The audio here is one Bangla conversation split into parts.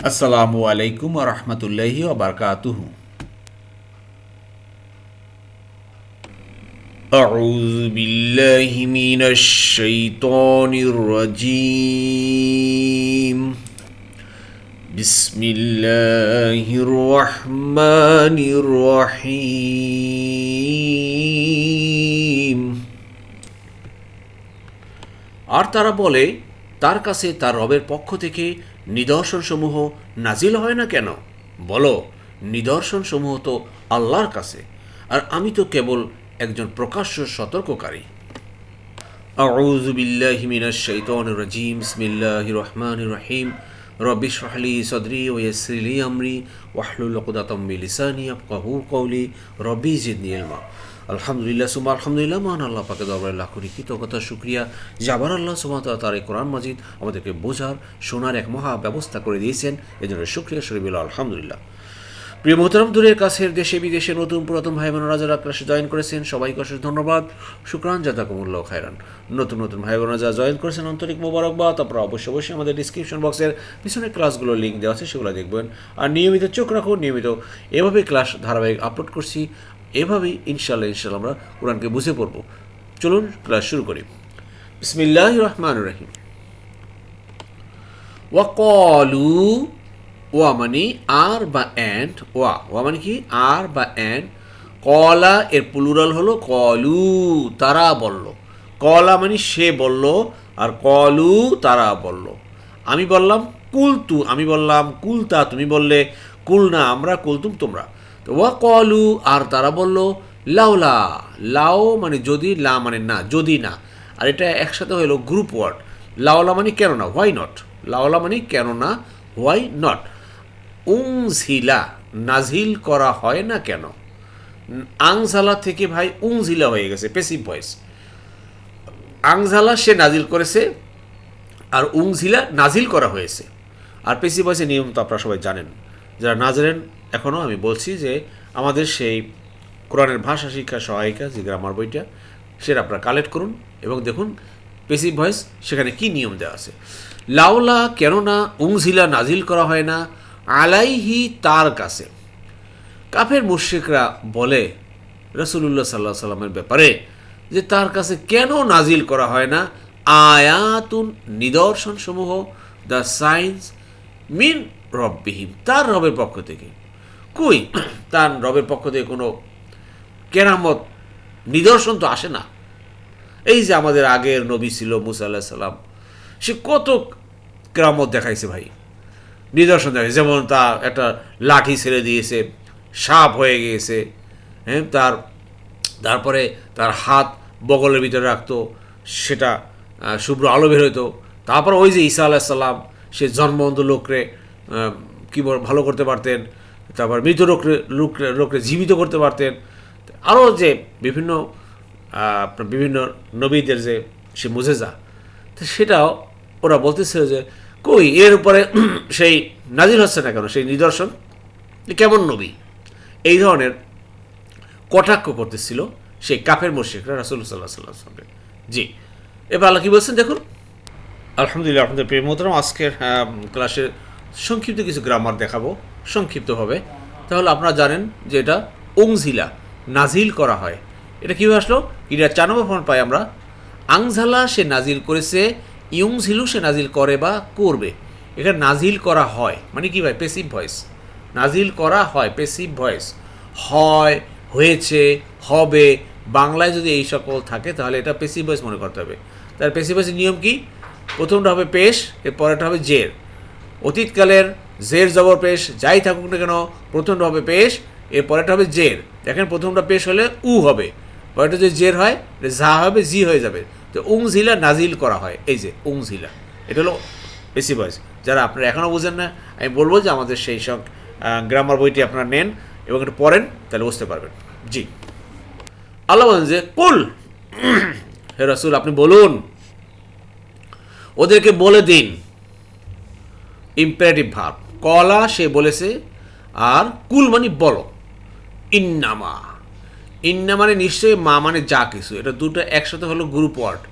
আসসালামু আলাইকুম রহমতুল্লাহি ওবরকাতুহু أعوذ بالله من الشيطان الرجيم بسم الله الرحمن الرحيم আর তারা বলে তার কাছে তার রবের পক্ষ থেকে নিদর্শনসমূহ নাজিল হয় না কেন বলো নিদর্শনসমূহ তো আল্লাহর কাছে আর আমি তো কেবল একজন প্রকাশ্য সতর্ককারী أعوذ بالله من الشيطان الرجيم بسم الله الرحمن الرحيم رب اشرح لي صدري ويسر لي أمري واحلل عقدة من لساني يفقهوا قولي ربي زدني علما আলহামদুলিল্লাহ সুমা আলহামদুলিল্লাহ, মহান আল্লাহ পাকে দরবারে লাখ কোটি কৃতজ্ঞতা শুক্রিয়া। যাবার আল্লাহ সুমাত তার এই কোরআন মাজিদ আমাদেরকে বোঝার, শোনার এক মহা ব্যবস্থা করে দিয়েছেন। এজন্য শুক্রিয়া শরীফুল্লাহ আলহামদুলিল্লাহ। প্রিয় মোহতারাম, দূরের কাছের দেশে, বিদেশে নতুন পুরাতন ভাই বোনেরা যারা ক্লাসে জয়েন করেছেন। সবাইকে অশেষ ধন্যবাদ। শুক্রান জাতাকুমুল্লাহ খায়রান। নতুন নতুন ভাই বোনেরা যারা জয়েন করেছেন, আন্তরিক মোবারকবাদ তারপর অবশ্যই অবশ্যই আমাদের ডিসক্রিপশন বক্সের পিছনে ক্লাসগুলোর লিঙ্ক দেওয়া আছে, সেগুলো দেখবেন। আর নিয়মিত চোখ রাখুন, নিয়মিত এভাবে ক্লাস ধারাবাহিক আপলোড করছি। এভাবেই ইনশাল্লাহ ইনশাল্লাহ আমরা কোরআনকে বুঝে পড়ব। চলুন ক্লাস শুরু করি। বিসমিল্লাহ রহমান রহিম। ওয়াকলু ওয়া মানে আর বা অ্যান্ড ওয়া ওয়া মানে কি? আর বা অ্যান্ড কলা এর প্লুরাল হলো কলু তারা বলল। কলা মানে সে বলল, আর কলু তারা বলল। আমি বললাম, কুলতু, আমি বললাম, কুলতা, তুমি বললে কুল না আমরা, কুলতুম, তোমরা। ওয়া কলু আর তারা বলল লাউলা লাও মানে যদি, লা মানে না, যদি না। আর এটা একসাথে হলো গ্রুপ ওয়ার্ড লাওলা মানে কেন না হোয়াই নট লাওলা মানে কেন না হোয়াই নট উংঝিলা নাজিল করা হয় না কেন? আংঝালা থেকে ভাই উংঝিলা হয়ে গেছে পেসিভ ভয়েস আংঝালা সে নাজিল করেছে, আর উংঝিলা নাজিল করা হয়েছে। আর পেসিভ ভয়েসের নিয়ম তো আপনারা সবাই জানেন। যারা না জানেন এখনও আমি বলছি যে আমাদের সেই কোরআনের ভাষা, শিক্ষা, সহায়িকা, যে গ্রামার বইটা, সেটা আপনারা কালেক্ট করুন এবং দেখুন পেসিভ ভয়েস সেখানে কি নিয়ম দেওয়া আছে। লাউলা কেননা উংঝিলা নাজিল করা হয় না, আলাইহি তার কাছে। কাফের মুর্শিকরা বলে রসুল্লাহ সাল্লাহ সাল্লামের ব্যাপারে যে তার কাছে কেন নাজিল করা হয় না? আয়াতুন নিদর্শন সমূহ দ্য সাইন্স মিন রববিহীম, তার রবের পক্ষ থেকে। কই তার রবের পক্ষ থেকে কোনো কেরামত, নিদর্শন তো আসে না। এই যে আমাদের আগের নবী ছিল মুসা আল্লাহ সাল্লাম সে কত কেরামত দেখাইছে ভাই। নিদর্শন দেখাইছে। যেমন তার একটা লাঠি ছেড়ে দিয়েছে, সাপ হয়ে গিয়েছে হ্যাঁ তার, তারপরে তার হাত বগলের ভিতরে রাখতো, সেটা শুভ্র আলো বের হইতো। তারপর ওই যে ঈসা আল্লাহ সাল্লাম সে জন্মবন্ধ লোকরে কী ভালো করতে পারতেন তারপর মৃত লোকরে লোকরে জীবিত করতে পারতেন। আরও যে বিভিন্ন বিভিন্ন নবীদের যে সে মুজেজা, তো সেটাও ওরা বলতেছিল যে, কই, এর উপরে সেই নাজির হচ্ছে না কেন? সেই নিদর্শন? কেমন নবী? এই ধরনের কটাক্ষ করতেছিল সেই কাফের মুর্শিকরা রাসুল সাল্লাহ সাল্লাহ সঙ্গে। জি। এবার আল্লাহ কী বলছেন দেখুন? আলহামদুলিল্লাহ আপনাদের প্রিয় মোহতরম, আজকের ক্লাসের সংক্ষিপ্ত কিছু গ্রামার দেখাবো। সংক্ষিপ্তভাবে তাহলে আপনারা জানেন যে এটা ওংঝিলা নাজিল করা হয়। এটা কীভাবে আসলো? এটা চার নম্বর ফর্ম পাই আমরা, আংঝালা সে নাজিল করেছে ইয়ংঝিলু সে নাজিল করে বা করবে। এখানে নাজিল করা হয় মানে কী ভাই? পেসিভ ভয়েস নাজিল করা হয় পেসিভ ভয়েস হয়, হয়েছে, হবে, বাংলায় যদি এই সকল থাকে তাহলে এটা পেসিভ ভয়েস মনে করতে হবে। তার পেসিভ ভয়েসের নিয়ম কি? প্রথমটা হবে পেশ এর পরেরটা হবে জের। অতীতকালের জের জবর পেশ, যাই থাকুক না কেন, প্রথমটা হবে পেশ এর পরেরটা হবে জের। দেখেন প্রথমটা পেশ হলে উ হবে পরেরটা যদি জের হয় ঝা হবে, জি হয়ে যাবে। তো উং উংঝিলা নাজিল করা হয়, এই যে উংঝিলা এটা হলো বেশি বয়স। যারা আপনারা এখনও বুঝেন না, আমি বলব যে আমাদের সেই সব গ্রামার বইটি আপনারা নেন এবং একটু পড়েন, তাহলে বুঝতে পারবেন। জি। আল্লাহ বলেন যে, কুল, হে রসুল, আপনি বলুন, ওদেরকে বলে দিন। ইম্পারেটিভ ভাব। কলা সে বলেছে, আর কুল মানে বলো। ইন্নামা। ইন্না মানে নিশ্চয়ই মা মানে যা কিছু। এটা দুটো একসাথে হলো গ্রুপ ওয়ার্ড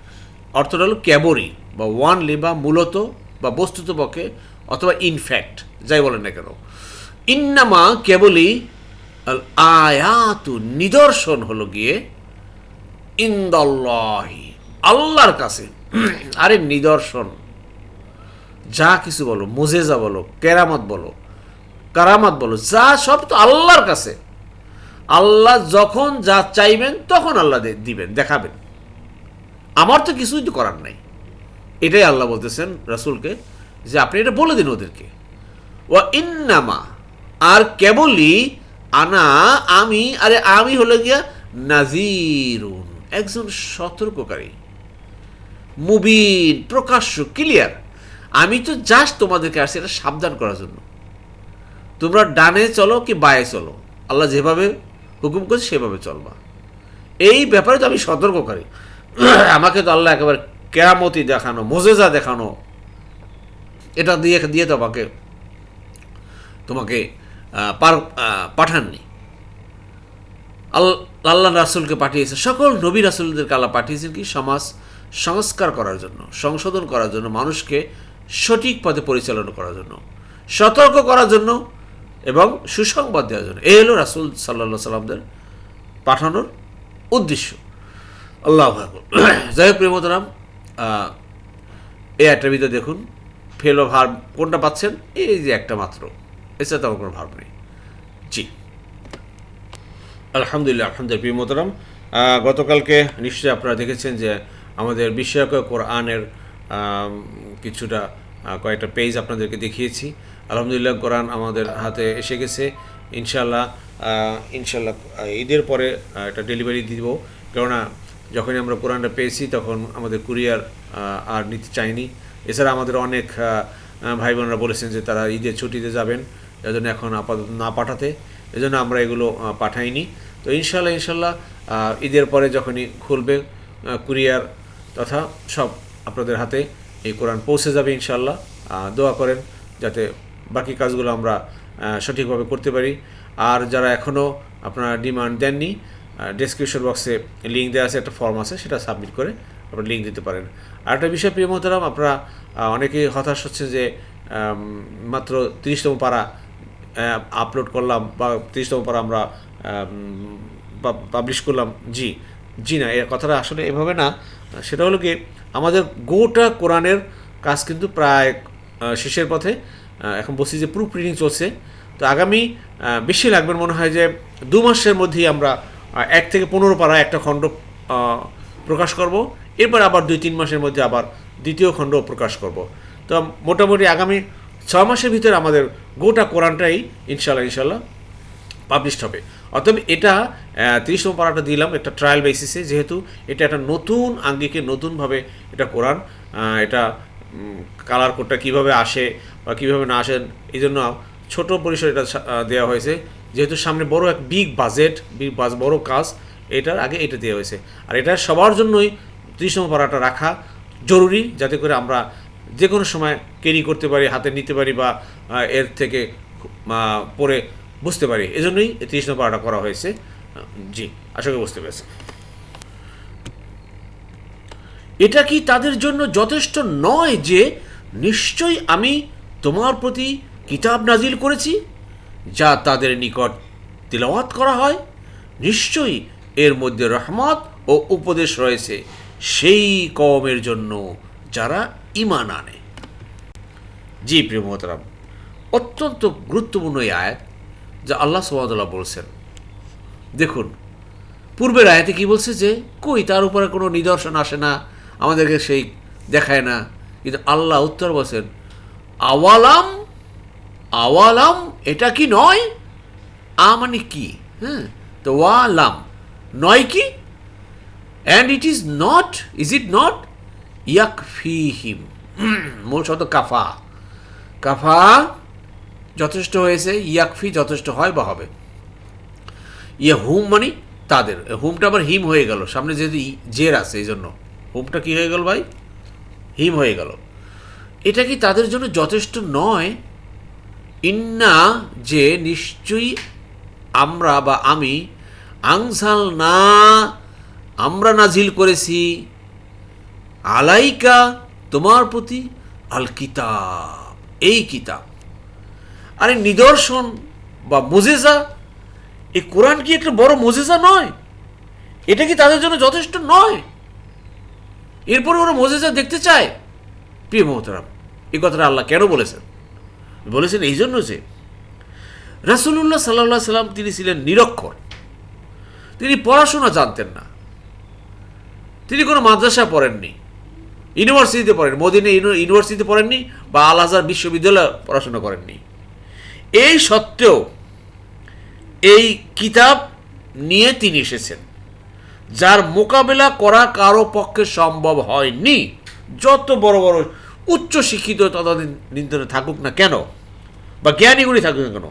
অর্থটা হলো ক্যাবরি, বা ওয়ানলি বা মূলত, বা বস্তুত পক্ষে, অথবা ইনফ্যাক্ট যাই বলেন না কেন। ইন্নামা কেবলই আয়াতু নিদর্শন হলো গিয়ে ইন্দাল্লাহি, আল্লাহর কাছে। আরে নিদর্শন। যা কিছু বলো, মোজেজা বলো, কেরামত বলো, কারামত বলো, যা সব তো আল্লাহর কাছে। আল্লাহ যখন যা চাইবেন, তখন আল্লাহ দিবেন, দেখাবেন। আমার তো কিছুই তো করার নাই। এটাই আল্লাহ বলতেছেন রাসূলকে যে আপনি এটা বলে দিন ওদেরকে। ওয়া ইন্নামা, আর কেবলই আনা, আমি, আরে আমি হলো গিয়া নাজিরুন একজন সতর্ককারী। মুবিন, প্রকাশ্য, ক্লিয়ার। আমি তো জাস্ট তোমাদেরকে আসছি, এটা সাবধান করার জন্য। তোমরা ডানে চলো কি বায়ে চলো? আল্লাহ যেভাবে হুকুম করছে, সেভাবে চলবা। এই ব্যাপারে তো আমি সতর্ককারী। আমাকে তো আল্লাহ একেবারে কেরামতি দেখানো, মোজেজা দেখানো, এটা দিয়ে দিয়ে তো আমাকে, তোমাকে পাঠাননি। আল- আল্লাহ রাসুলকে পাঠিয়েছে। সকল নবী রাসুলদেরকে আল্লাহ পাঠিয়েছেন কি? সমাজ, সংস্কার করার জন্য, সংশোধন করার জন্য, মানুষকে সঠিক পথে পরিচালনা করার জন্য, সতর্ক করার জন্য এবং সুসংবাদ দেওয়ার জন্য। এই হলো রাসুল সাল্লা সাল্লামদের পাঠানোর উদ্দেশ্য। আল্লাহ যাই হোক প্রেমতরাম এই একটা ভিতরে দেখুন ফেলো ভার কোনটা পাচ্ছেন? এই যে একটা মাত্র। এছাড়া তেমন কোনো ভার নেই। জি। আলহামদুলিল্লাহ আলহামদুলিল্লাহ, প্রিয় গতকালকে নিশ্চয়ই আপনারা দেখেছেন যে আমাদের বিশ্বক কোরআনের কিছুটা কয়েকটা পেজ আপনাদেরকে দেখিয়েছি। আলহামদুলিল্লাহ, কোরআন আমাদের হাতে এসে গেছে। ইনশাল্লাহ ইনশাল্লাহ ঈদের পরে এটা ডেলিভারি দিব। কেননা, যখনই আমরা কোরআনটা পেয়েছি, তখন আমাদের কুরিয়ার আর নিতে চাইনি এছাড়া আমাদের অনেক ভাই বোনরা বলেছেন যে তারা ঈদের ছুটিতে যাবেন। এজন্য এখন আপাতত না পাঠাতে। এজন্য আমরা এগুলো পাঠাইনি। তো ইনশাল্লাহ ইনশাল্লাহ ঈদের পরে যখনই খুলবে কুরিয়ার তথা সব আপনাদের হাতে এই কোরআন পৌঁছে যাবে ইনশাল্লাহ দোয়া করেন যাতে বাকি কাজগুলো আমরা সঠিকভাবে করতে পারি। আর যারা এখনও আপনারা ডিমান্ড দেননি ডেসক্রিপশন বক্সে লিঙ্ক দেওয়া আছে, একটা ফর্ম আছে, সেটা সাবমিট করে আপনারা লিঙ্ক দিতে পারেন। আর একটা বিষয়, প্রিয় মোহতারাম, আপনারা অনেকেই হতাশ হচ্ছে যে মাত্র তিরিশতম পারা আপলোড করলাম বা তিরিশতম পারা আমরা পাবলিশ করলাম। জি জি না এর কথাটা আসলে এভাবে না। সেটা হলো কি আমাদের গোটা কোরআনের কাজ কিন্তু প্রায় শেষের পথে এখন বলছি যে প্রুফ রিডিং চলছে। তো আগামী বেশি লাগবে মনে হয় যে দু মাসের মধ্যেই আমরা এক থেকে পনেরো পারা একটা খণ্ড প্রকাশ করব। এরপর আবার দুই তিন মাসের মধ্যে আবার দ্বিতীয় খণ্ড প্রকাশ করব। তো মোটামুটি আগামী ছ মাসের ভিতরে আমাদের গোটা কোরআনটাই ইনশাল্লাহ ইনশাল্লাহ পাবলিশড হবে। অতএব এটা তিরিশতম পাড়াটা দিলাম একটা ট্রায়াল বেসিসে যেহেতু এটা একটা নতুন আঙ্গিকে নতুনভাবে এটা আহ, এটা কালার কোডটা কীভাবে আসে বা কীভাবে না আসেন এই জন্য ছোটো পরিসরে এটা দেওয়া হয়েছে। যেহেতু সামনে বড় এক বিগ বাজেট বিগ বাজ বড় কাজ এটার আগে এটা দেওয়া হয়েছে। আর এটা সবার জন্যই ত্রিশতম পাড়াটা রাখা জরুরি যাতে করে আমরা যে কোনো সময় ক্যারি করতে পারি হাতে নিতে পারি বা এর থেকে পরে বুঝতে পারি। এজন্যই ত্রিশ নম্বর করা হয়েছে। জি, আশা করি বুঝতে পেরেছি। এটা কি তাদের জন্য যথেষ্ট নয় যে নিশ্চয়ই আমি তোমার প্রতি কিতাব নাজিল করেছি? যা তাদের নিকট তিলাওয়াত করা হয়? নিশ্চয়ই এর মধ্যে রহমত ও উপদেশ রয়েছে সেই কওমের জন্য যারা ইমান আনে। জি, প্রিয় মোহতারাম, অত্যন্ত গুরুত্বপূর্ণ এই আয়াত। যা আল্লাহ সোহাদুল্লাহ বলছেন। দেখুন, পূর্বের আয়াতে কি বলছে যে, কই তার উপরে কোনো নিদর্শন আসে না, আমাদেরকে সেই দেখায় না। কিন্তু আল্লাহ উত্তর বলছেন, আওয়ালাম আওয়ালাম, এটা কি নয়? আ মানে কি? হ্যাঁ তো ওয়ালাম, নয় কি? And it is not is it not ইয়াক ফি হিম মূল শব্দ কাফা। কাফা যথেষ্ট হয়েছে, ইয়াকফি যথেষ্ট হয় বা হবে। ইয়ে হুম মানে তাদের। হুমটা আবার হিম হয়ে গেল। সামনে যেহেতু জের আছে এই জন্য হুমটা কি হয়ে গেল ভাই? হিম হয়ে গেল। এটা কি তাদের জন্য যথেষ্ট নয়? ইন্না যে নিশ্চয়ই আমরা বা আমি আংসাল না আমরা নাজিল করেছি। আলাইকা তোমার প্রতি আল কিতাব এই কিতাব। আরে নিদর্শন বা মোজেজা, এই কোরআন কি একটা বড় মোজেজা নয়? এটা কি তাদের জন্য যথেষ্ট নয়? এরপরে ওরা মোজেজা দেখতে চায়। প্রিয় মোহতারাম, এই কথাটা আল্লাহ কেন বলেছেন? বলেছেন এই জন্য যে রাসুল্লাহ সাল্লাহ সাল্লাম তিনি ছিলেন নিরক্ষর। তিনি পড়াশোনা জানতেন না। তিনি কোনো মাদ্রাসা পড়েননি। ইউনিভার্সিটিতে পড়েন, মদিনে ইউনি- ইউনিভার্সিটিতে পড়েননি বা আল আজহার বিশ্ববিদ্যালয়ে পড়াশোনা করেননি। এই সত্ত্বেও এই কিতাব নিয়ে তিনি এসেছেন, যার মোকাবেলা করা কারও পক্ষে সম্ভব হয়নি। যত বড় বড় উচ্চ শিক্ষিত তদানীন্তনে থাকুক না কেন, বা জ্ঞানীগুলি থাকুক না কেন,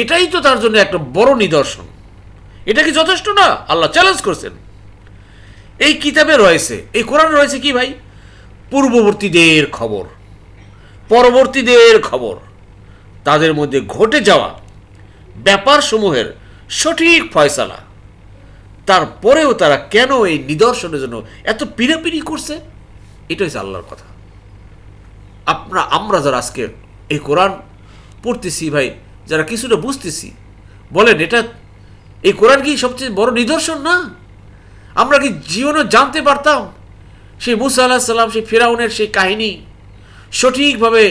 এটাই তো তার জন্য একটা বড় নিদর্শন। এটা কি যথেষ্ট না? আল্লাহ চ্যালেঞ্জ করছেন। এই কিতাবে রয়েছে, এই কোরআন রয়েছে কি ভাই? পূর্ববর্তীদের খবর, পরবর্তীদের খবর। তাদের মধ্যে ঘটে যাওয়া ব্যাপারসমূহের সঠিক ফয়সালা। তারপরেও তারা কেন এই নিদর্শনের জন্য এত পিড়াপিড়ি করছে? এটা হচ্ছে আল্লাহর কথা। আপনারা আমরা যারা আজকে এই কোরআন পড়তেছি ভাই, যারা কিছুটা বুঝতেছি, বলেন, এটা এই কোরআন কি সবচেয়ে বড় নিদর্শন না? আমরা কি জীবনে জানতে পারতাম সেই মুসা আল্লাহ সাল্লাম সেই ফেরাউনের সেই কাহিনী সঠিকভাবে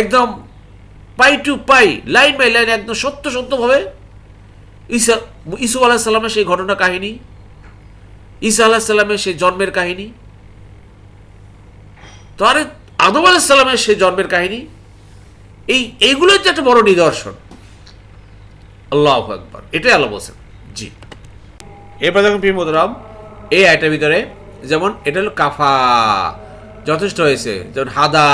একদম পাই টু পাই, লাইন বাই লাইন একদম সত্য সত্যভাবে ঈসা ইসু আল্লাহ সাল্লামের সেই ঘটনা কাহিনী, ঈসা আল্লাহ সাল্লামের সেই জন্মের কাহিনী, তো আরে আদম আলাহ সাল্লামের সেই জন্মের কাহিনী, এই এইগুলোর যে একটা বড় নিদর্শন। আল্লাহ একবার এটাই আল্লাহ বলছেন, জি। এরপর দেখুন প্রিয় মধুরাম এই আয়টার ভিতরে যেমন এটা হলো কাফা, যথেষ্ট হয়েছে, যেমন হাদা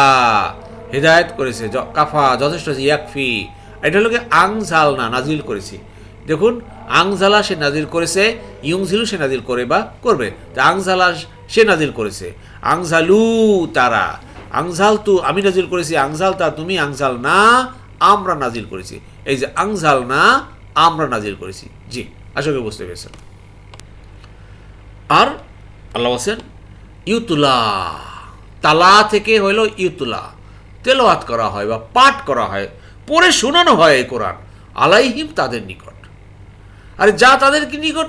হেদায়ত করেছে কাফা, যথেষ্ট ইয়াকফি। এটা হলো কি আংঝাল না নাজিল করেছি। দেখুন আংঝালা সে নাজিল করেছে ইউংঝিলু সে নাজিল করে বা করবে। তা আংঝালা সে নাজিল করেছে। আংঝালু তারা। আংজাল তু, আমি নাজিল করেছি আংঝাল তা তুমি আংঝাল না, আমরা নাজিল করেছি। এই যে আংঝাল না, আমরা নাজিল করেছি। জি, আশা করি বুঝতে পেরেছেন। আর আল্লাহ বলছেন, ইউতুলা। তালা থেকে হইল ইউতুলা। তেলাওয়াত করা হয় বা পাঠ করা হয়, পড়ে শোনানো হয় এই কোরআন, আলাইহিম তাদের নিকট। আর যা তাদের নিকট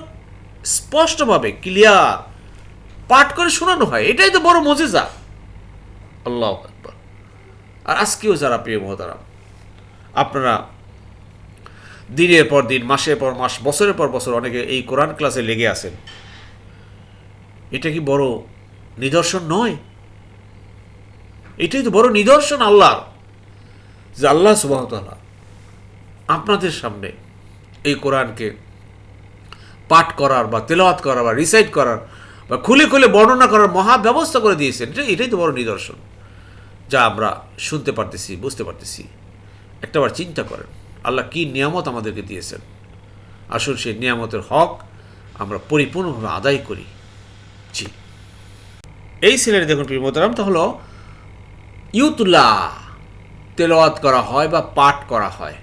স্পষ্টভাবে ক্লিয়ার পাঠ করে শোনানো হয়, এটাই তো বড় মজেজা। আল্লাহ আর আজকেও যারা প্রিয় মহতারাম, আপনারা দিনের পর দিন, মাসের পর মাস, বছরের পর বছর অনেকে এই কোরআন ক্লাসে লেগে আছেন। এটা কি বড় নিদর্শন নয়? এটাই তো বড় নিদর্শন আল্লাহর। যে আল্লাহ সুবাহতাল্লাহ আপনাদের সামনে এই কোরআনকে পাঠ করার বা তেলাওয়াত করার বা রিসাইট করার বা খুলে খুলে বর্ণনা করার মহা ব্যবস্থা করে দিয়েছেন, এটা, এটাই তো বড় নিদর্শন। যা আমরা শুনতে পারতেছি, বুঝতে পারতেছি। একটাবার চিন্তা করেন, আল্লাহ কি নিয়ামত আমাদেরকে দিয়েছেন? আসুন সেই নিয়ামতের হক আমরা পরিপূর্ণভাবে আদায় করি। জি। এই সিলেটে দেখুন প্রিয় মোতারাম তা হলো ইউতুল্লাহ তেলাওয়াত করা হয় বা পাঠ করা হয়।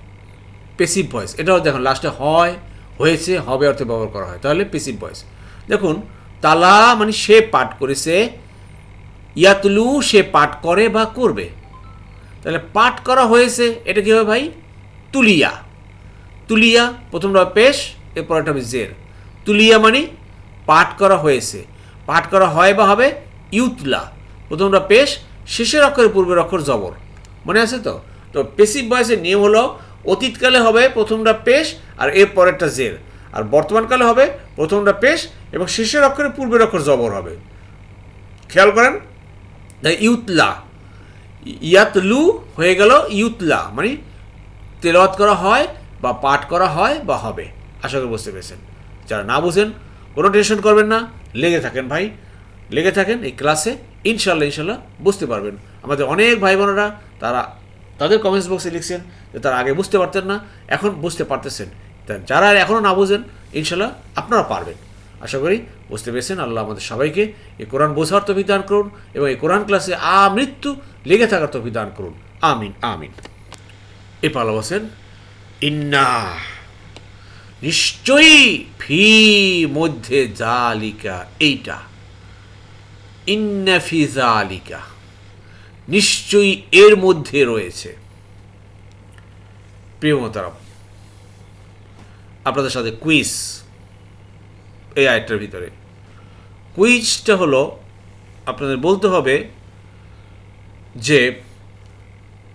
পেসিভ ভয়েস এটাও দেখুন লাস্টে হয়, হয়েছে, হবে অর্থে ব্যবহার করা হয়। তাহলে পেসিভ ভয়েস দেখুন, তালা মানে সে পাঠ করেছে, ইয়াতলু সে পাঠ করে বা করবে। তাহলে পাঠ করা হয়েছে, এটা কী হবে ভাই? তুলিয়া। তুলিয়া প্রথমটা পেশ, এরপর একটা হবে জের। তুলিয়া মানে পাঠ করা হয়েছে। পাঠ করা হয় বা হবে ইউতলা প্রথমটা পেশ শেষের অক্ষরের পূর্বের অক্ষর জবর। মনে আছে তো? তো পেসিভ বয়সের নিয়ম হলো, অতীতকালে হবে প্রথমটা পেশ আর এর পরেরটা জের। আর বর্তমানকালে হবে প্রথমটা পেশ এবং শেষের অক্ষরের পূর্বের অক্ষর জবর হবে। খেয়াল করেন? ইউতলা। ইয়াতলু হয়ে গেল ইউতলা মানে তেলাওয়াত করা হয় বা পাঠ করা হয় বা হবে। আশা করি বুঝতে পেরেছেন। যারা না বুঝেন, কোনো টেনশন করবেন না। লেগে থাকেন ভাই। লেগে থাকেন এই ক্লাসে ইনশাল্লাহ ইনশাল্লাহ বুঝতে পারবেন। আমাদের অনেক ভাই বোনেরা তারা তাদের কমেন্টস বক্সে লিখছেন যে তারা আগে বুঝতে পারতেন না, এখন বুঝতে পারতেছেন। তা যারা এখনও না বোঝেন ইনশাল্লাহ আপনারা পারবেন। আশা করি বুঝতে পেরেছেন। আল্লাহ আমাদের সবাইকে এই কোরআন বোঝার তফিক দান করুন এবং এই কোরআন ক্লাসে আ মৃত্যু লেগে থাকার তফিক দান করুন। আমিন আমিন। এরপর আল্লাহ বলছেন, ইন্না নিশ্চয়ই ফি মধ্যে জালিকা এইটা। ইন্না ফি নিশ্চয়ই এর মধ্যে রয়েছে। প্রিয় মোতারাম আপনাদের সাথে কুইজ, এই আয়টার ভিতরে। কুইজটা হলো, আপনাদের বলতে হবে যে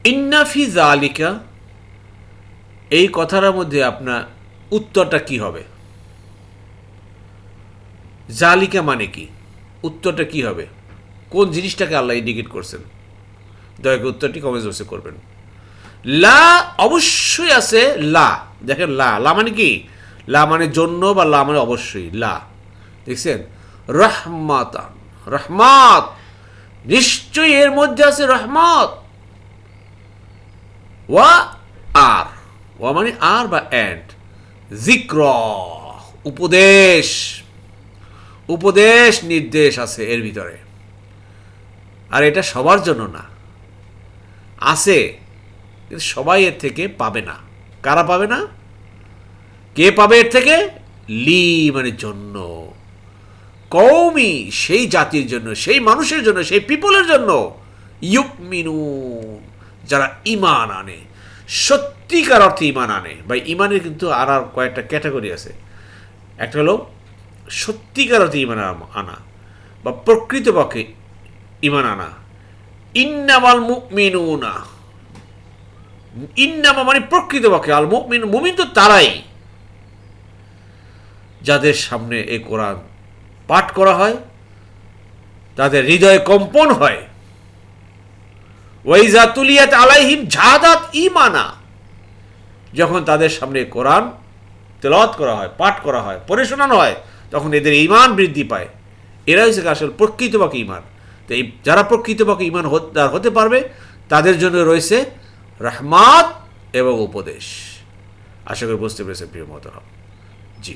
ইন্নাফি জালিকা এই কথাটার মধ্যে আপনার উত্তরটা কি হবে? জালিকা মানে কি? উত্তরটা কি হবে? কোন জিনিসটাকে আল্লাহ ইন্ডিকেট করছেন? দয়া করে উত্তরটি কমেন্ট বক্সে করবেন। লা অবশ্যই আছে লা। দেখেন লা। লা মানে কি? লা মানে জন্য বা লা মানে অবশ্যই। লা। দেখছেন? রহমাতান। রহমাত! নিশ্চয়ই এর মধ্যে আছে রহমত। ওয়া আর। ওয়া মানে আর বা অ্যান্ড জিক্র। উপদেশ। উপদেশ নির্দেশ আছে এর ভিতরে। আর এটা সবার জন্য না। আছে, কিন্তু সবাই এর থেকে পাবে না। কারা পাবে না? কে পাবে এর থেকে? লি মানে জন্য। কৌমি সেই জাতির জন্য, সেই মানুষের জন্য, সেই পিপলের জন্য। ইউকমিনু যারা ইমান আনে। সত্যিকার অর্থে ইমান আনে। বা ইমানের কিন্তু আর আর কয়েকটা ক্যাটাগরি আছে। একটা হলো সত্যিকার অর্থে ইমান আনা বা প্রকৃতপক্ষে ইমান আনা। ইন্নামাল মুমিনুনা। ইন্নামা মানে প্রকৃতপক্ষে আল মুমিন মুমিন তো তারাই। যাদের সামনে এই কোরআন পাঠ করা হয়, তাদের হৃদয়ে কম্পন হয়। ওয়াইজা তুলিয়াত আলাইহিম জাহাদাত ইমানা যখন তাদের সামনে কোরআন তেলাওয়াত করা হয়, পাঠ করা হয়, পড়ে শোনানো হয় তখন এদের ইমান বৃদ্ধি পায়। এরা হচ্ছে আসলে প্রকৃতপক্ষে ইমান তো এই যারা প্রকৃত প্রকৃতপক্ষে ইমান হতে পারবে, তাদের জন্য রয়েছে রহমাত এবং উপদেশ। আশা করি বুঝতে পেরেছে প্রিয় মতো জি।